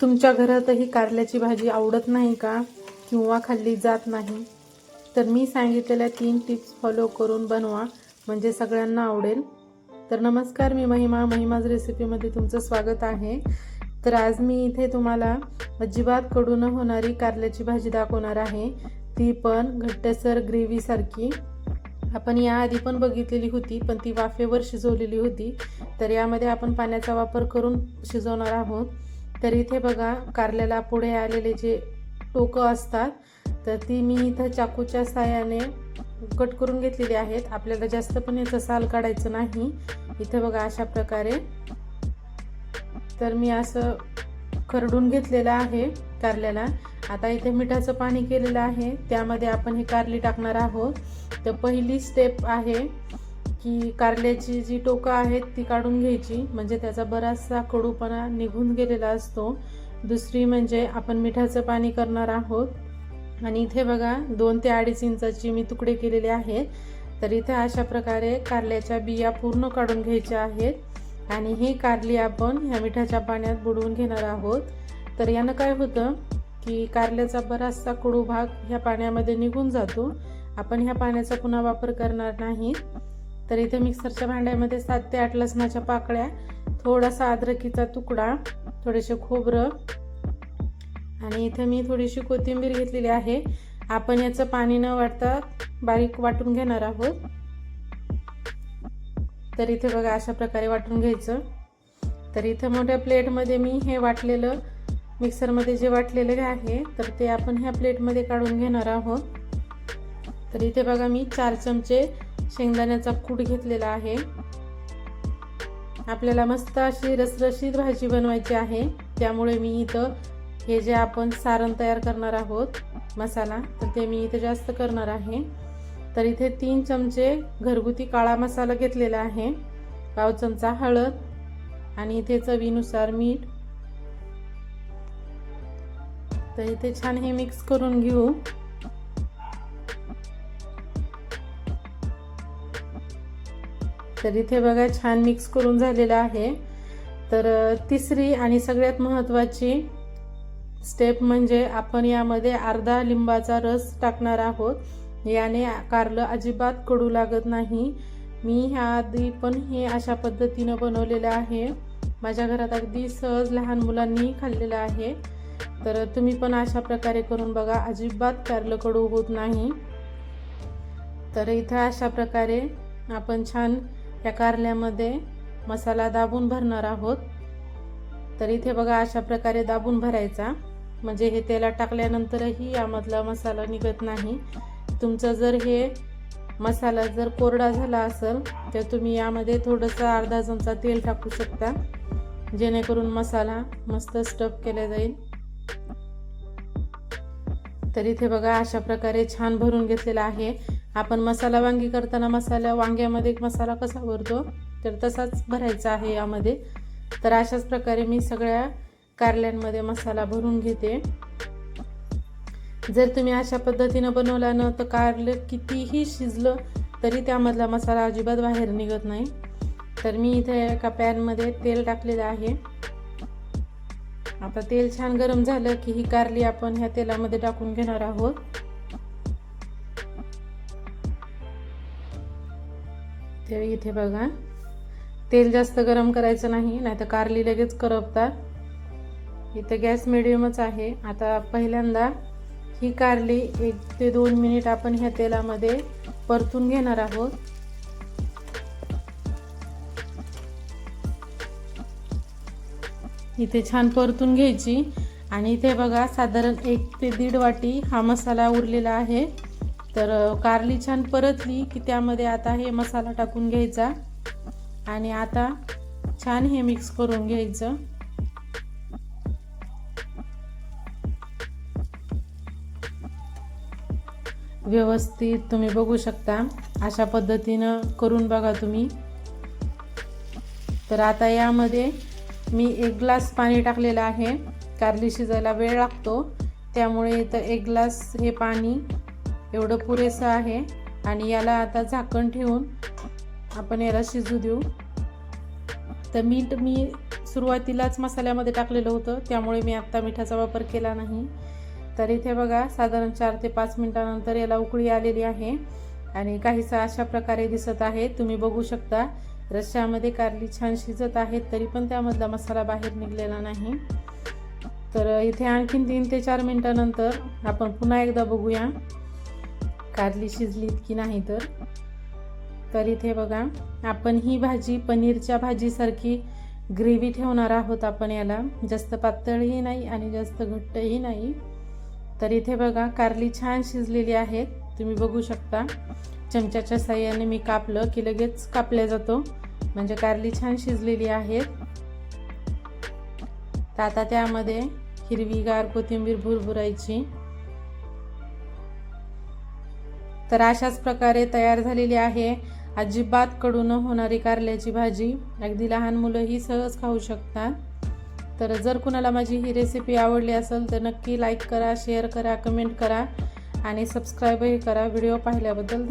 तुमच्या घरातही कारल्याची भाजी आवडत नाही का? किंवा खाल्ली जात नाही? तर मी सांगितलेल्या तीन टिप्स फॉलो करून बनवा म्हणजे सगळ्यांना आवडेल. तर नमस्कार मी महिमा. महिमाज रेसिपीमध्ये तुमचं स्वागत आहे. तर आज मी इथे तुम्हाला अजिबात कडू न होणारी कारल्याची भाजी दाखवणार आहे. ती पण घट्टसर ग्रेव्हीसारखी आपण याआधी पण बघितलेली होती पण ती वाफेवर शिजवलेली होती. तर यामध्ये आपण पाण्याचा वापर करून शिजवणार आहोत. तर इथे बघा कारल्याला पुढे आलेले जे टोकं असतात तर ती मी इथं चाकूच्या साह्याने कट करून घेतलेली आहेत. आपल्याला जास्त पण याचं साल काढायचं नाही. इथे बघा अशा प्रकारे. तर मी असं खरडून घेतलेलं आहे कारल्याला. आता इथे मिठाचं पाणी केलेलं आहे. त्यामध्ये आपण ही कारली टाकणार आहोत. तर पहिली स्टेप आहे की कारल्याची जी टोकं आहेत ती काढून घ्यायची. म्हणजे त्याचा बराचसा कडूपणा निघून गेलेला असतो. दुसरी म्हणजे आपण मिठाचं पाणी करणार आहोत. आणि इथे बघा दोन ते अडीच इंचाची मी तुकडे केलेले आहेत. तर इथे अशा प्रकारे कारल्याच्या बिया पूर्ण काढून घ्यायच्या आहेत. आणि ही कारली आपण ह्या मिठाच्या पाण्यात बुडवून घेणार आहोत. तर यानं काय होतं की कारल्याचा बराचसा कडू भाग ह्या पाण्यामध्ये निघून जातो. आपण ह्या पाण्याचा पुन्हा वापर करणार नाही. तर इथे मिक्सरच्या भांड्यामध्ये सात ते आठ लसणाच्या पाकळ्या थोडासा अद्रकीचा तुकडा थोडेसे खोबरं आणि इथे मी थोडीशी कोथिंबीर घेतलेली आहे. आपण याचं पाणी न वाटता बारीक वाटून घेणार आहोत. तर इथे बघा अशा प्रकारे वाटून घ्यायचं. तर इथं मोठ्या प्लेटमध्ये मी हे वाटलेलं मिक्सरमध्ये जे वाटलेलं आहे तर ते आपण ह्या प्लेटमध्ये काढून घेणार आहोत. तर इथे बघा मी चार चमचे शेंगदाण्याचा कूट घेतलेला आहे. आपल्याला मस्त अशी रसरशीत भाजी बनवायची आहे. त्यामुळे मी इथं हे जे आपण सारण तयार करणार आहोत मसाला तर ते मी इथे जास्त करणार आहे. तर इथे तीन चमचे घरगुती काळा मसाला घेतलेला आहे. पाव चमचा हळद आणि इथे चवीनुसार मीठ. तर इथे छान हे मिक्स करून घेऊ. तर इथे बघा छान मिक्स करून झालेलं आहे. तर तिसरी आणि सगळ्यात महत्त्वाची स्टेप म्हणजे आपण यामध्ये अर्धा लिंबाचा रस टाकणार आहोत. याने कारलं अजिबात कडू लागत नाही. मी ह्या आधी पण हे अशा पद्धतीनं बनवलेलं आहे. माझ्या घरात अगदी सहज लहान मुलांनी खाल्लेलं आहे. तर तुम्ही पण अशा प्रकारे करून बघा अजिबात कारलं कडू होत नाही. तर इथं अशा प्रकारे आपण छान या कारल्यामध्ये मसाला दाबून भरणार आहोत. तर इथे बघा अशा प्रकारे दाबून भरायचा. म्हणजे हे तेलात टाकल्यानंतरही यामधला मसाला निघत नाही. तुमचं जर हे मसाला जर कोरडा झाला असेल तर तुम्ही यामध्ये थोडंसं अर्धा चमचा तेल टाकू शकता. जेणेकरून मसाला मस्त स्टफ केला जाईल. तर इथे बघा अशा प्रकारे छान भरून घेतलेला आहे. आपण मसाला वांगी करताना मसाला वांग्यामध्ये मसाला कसा भरतो तर तसाच भरायचा आहे यामध्ये. तर अशाच प्रकारे मी सगळ्या कारल्यांमध्ये मसाला भरून घेते. जर तुम्ही अशा पद्धतीनं बनवला ना तर कारलं कितीही शिजलं तरी त्यामधला मसाला अजिबात बाहेर निघत नाही. तर मी इथे एका पॅनमध्ये तेल टाकलेलं आहे. आता तेल छान गरम झालं की ही कारली आपण ह्या तेलामध्ये टाकून घेणार आहोत. ते इथे बघा. तेल जास्त गरम करायचं नाही नाही तर कारली लगेच करपतात. इथं गॅस मिडियमच आहे. आता पहिल्यांदा ही कारली एक ते दोन मिनिट आपण ह्या तेलामध्ये परतून घेणार आहोत. इथे छान परतून घ्यायची. आणि इथे बघा साधारण एक ते दीड वाटी हा मसाला उरलेला आहे. तर कारली छान परतली की त्यामध्ये आता हे मसाला टाकून घ्यायचा. आणि आता छान हे मिक्स करून घ्यायचं. व्यवस्थित तुम्ही बघू शकता. अशा पद्धतीनं करून बघा तुम्ही. तर आता यामध्ये मी एक ग्लास पाणी टाकलेलं आहे. कारली शिजायला वेळ लागतो. त्यामुळे तर एक ग्लास हे पाणी एवढं पुरेसं आहे. आणि याला आता झाकण ठेवून आपण याला शिजू देऊ. तर मीठ मी सुरुवातीलाच मसाल्यामध्ये टाकलेलं होतं. त्यामुळे मी आत्ता मिठाचा वापर केला नाही. तर इथे बघा साधारण चार ते पाच मिनटानंतर याला उकळी आलेली आहे. आणि काहीसा अशा प्रकारे दिसत आहे. तुम्ही बघू शकता रश्श्यामध्ये कारली छान शिजत आहेत तरी पण त्यामधला मसाला बाहेर निघलेला नाही. तर इथे आणखीन तीन ते चार मिनटानंतर आपण पुन्हा एकदा बघूया. कारली शिजलीत की नाही तर. तर इथे बघा आपण ही भाजी पनीरच्या भाजीसारखी ग्रेव्ही ठेवणार आहोत आपण याला. जास्त पातळही नाही आणि जास्त घट्टही नाही. तर इथे बघा कारली छान शिजलेली आहेत तुम्ही बघू शकता. चमच्याच्या साह्याने मी कापलं की लगेच कापल्या जातो. म्हणजे कारली छान शिजलेली आहेत तर आता त्यामध्ये हिरवीगार कोथिंबीर भुरभुरायची. तर अशाच प्रकारे तयार झालेली आहे. अजिबात कडू न होणारी कारल्याची भाजी. अगदी लहान मुलंही सहज खाऊ शकतात. तर जर कुणाला माझी ही रेसिपी आवडली असेल तर नक्की लाईक करा शेअर करा कमेंट करा आणि सबस्क्राईबही करा. व्हिडिओ पाहिल्याबद्दल